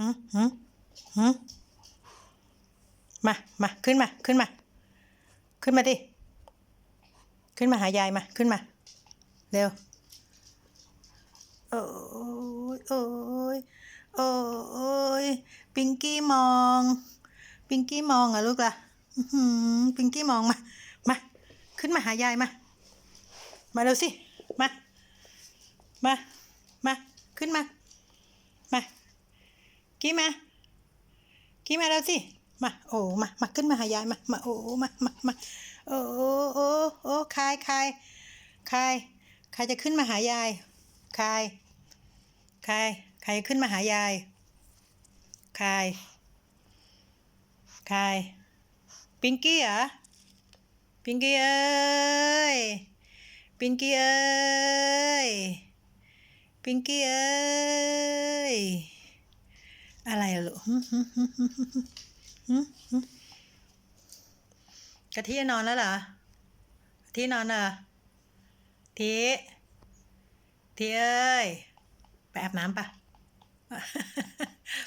หืมหืมหืมมา มา ขึ้นมา ขึ้นมา ขึ้นมาดิ ขึ้นมาหายายมา ขึ้นมา เร็ว โอ้ยโอ้ยโอ้ยปิงกี้มอง ปิงกี้มองเหรอะลูกล่ะอื้อหือปิงกี้มองมา มา ขึ้นมาหายายมา มาเร็วสิ มา มา มา ขึ้นมา กี้มา กี้มาแล้วสิ มา โอ้ มา มาขึ้นมาหายายมา มา โอ้ มา มา มา โอ้โอ้โอ้คายคายคายคายจะขึ้นมาหายายคายคายคายจะขึ้นมาหายายคายคายปิงกี้เหรอ ปิงกี้เอ้ย ปิงกี้เอ้ย ปิงกี้เอ้ย อะไรอะลูกหึหึหึหึหึหึหึกะทินอนแล้วเหรอกะทินอนเหรอทีทีเอ้ยไปอาบน้ำปะ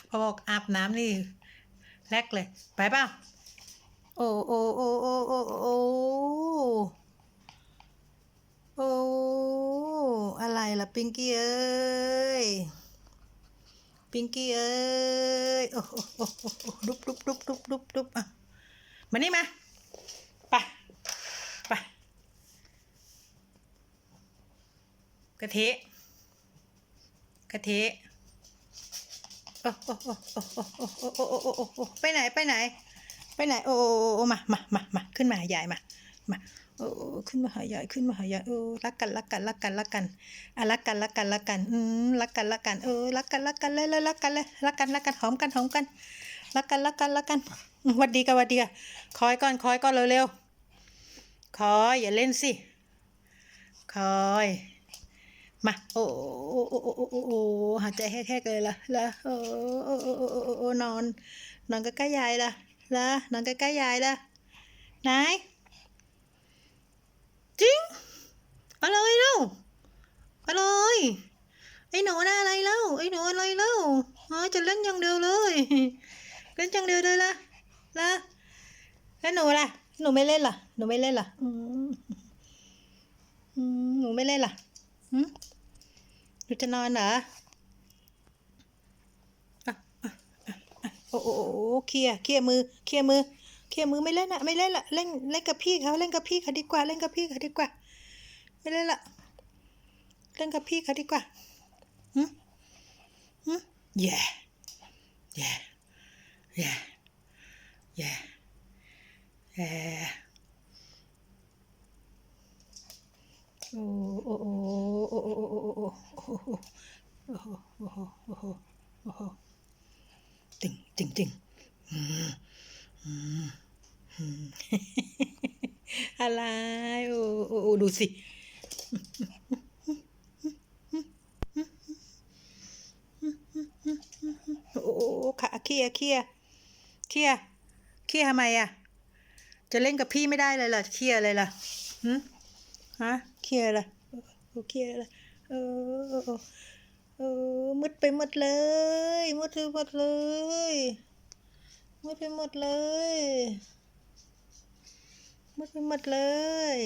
พอบอกอาบน้ำนี่แรกเลย ไปเปล่าโอ้โอ้โอ้โอ้โอ้โอ้โอ้อะไรล่ะปิงกี้เอ้ย ปิงกี้เอ้ยโอ้โหดุบดุบดุบดุบดุบดุบอะมานี่มาไปไปกะทิกะทิโอ้โอ้โอ้โอ้โอ้โอ้โอ้โอ้ไปไหนไปไหน ไปไหน โอ้โอ้โอ้มามามามาขึ้นมาใหายายมา มาโอ้โอ้ขึ้นมาหายายขึ้นมาหายายโอ้รักกันรักกันรักกันรักกันอะรักกันรักกันรักกันอืมรักกันรักกันเออรักกันรักกันเลยเลยรักกันเลยรักกันรักกันหอมกันหอมกันรักกันรักกันรักกันวัดดีกันวัดดีกันคอยก่อนคอยก่อนเร็วๆคอยอย่าเล่นสิคอยมาโอ้โอ้โอ้โอ้โอ้โอ้โอ้หายใจแหกๆเลยละละโอ้โอ้โอ้โอ้โอ้โอ้โอ้นอนนอนใกล้ๆยายละละนอนใกล้ๆยายละไหน จริงอะไรเล่าอะไรไอ้หนูน่าอะไรเล่าไอ้หนูอะไรเล่าเอ๋อจะเล่นอย่างเดียวเลยเล่นอย่างเดียวเลยล่ะล่ะแล้วหนูล่ะหนูไม่เล่นล่ะหนูไม่เล่นล่ะอืมอืมหนูไม่เล่นล่ะหืมหนูจะนอนเหรออะอะอะอะโอ้โอ้โอ้เคลียร์เคลียร์มือเคลียร์มือ เคลียร์มือไม่เล่นอะไม่เล่นละเล่นเล่นกับพี่เขาเล่นกับพี่เขาดีกว่า เล่นกับพี่เขาดีกว่า ไม่เล่นละเล่นกับพี่เขาดีกว่าหืมหืมแย่แย่แย่แย่แย่โอ้โอ้โอ้โอ้โอ้โอ้โอ้โอ้โอ้โอ้โอ้โอ้โอ้โอ้โอ้โอ้ตึงตึงตึงอืมอืม อะไร โอ้โอ้ดูสิ โอ้ขาเคียร์เคียร์เคียร์เคียร์ทำไมอะ จะเล่นกับพี่ไม่ได้เลยเหรอเคียร์เลยล่ะหืมฮะเคียร์เลยโอเคลียร์ลยเออเออเออเออมืดไปหมดเลยมืดไปหมดเลยมืดไปหมดเลย มืดไปหมดเลย